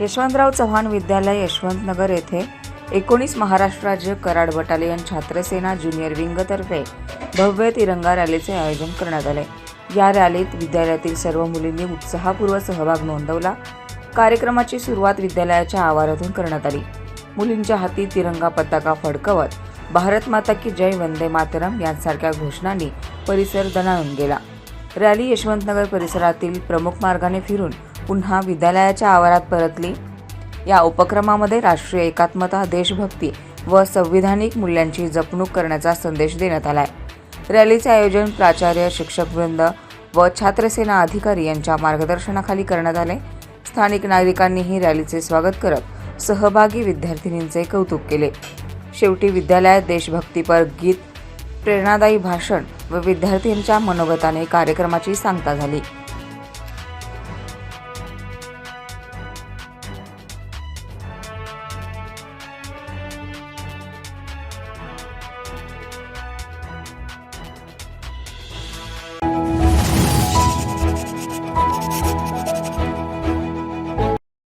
यशवंतराव चव्हाण विद्यालय यशवंतनगर येथे एकोणीस महाराष्ट्र राज्य कराड बटालियन छात्रसेना ज्युनियर विंगतर्फे भव्य तिरंगा रॅलीचे आयोजन करण्यात आले. या रॅलीत विद्यालयातील सर्व मुलींनी उत्साहपूर्व सहभाग नोंदवला. कार्यक्रमाची सुरुवात विद्यालयाच्या आवारातून करण्यात आली. मुलींच्या हाती तिरंगा पताका फडकवत भारत माता की जय वंदे मातरम यांसारख्या घोषणांनी परिसर दणाणून गेला. रॅली यशवंतनगर परिसरातील प्रमुख मार्गाने फिरून पुन्हा विद्यालयाच्या आवारात परतली. या उपक्रमामध्ये राष्ट्रीय एकात्मता देशभक्ती व संविधानिक मूल्यांची जपणूक करण्याचा संदेश देण्यात आलाय. रॅलीचे आयोजन प्राचार्य शिक्षकवृंद व छात्रसेना अधिकारी यांच्या मार्गदर्शनाखाली करण्यात आले. स्थानिक नागरिकांनीही रॅलीचे स्वागत करत सहभागी विद्यार्थिनींचे कौतुक केले. शेवटी विद्यालयात देशभक्तीपर गीत प्रेरणादायी भाषण व विद्यार्थ्यांच्या मनोगताने कार्यक्रमाची सांगता झाली.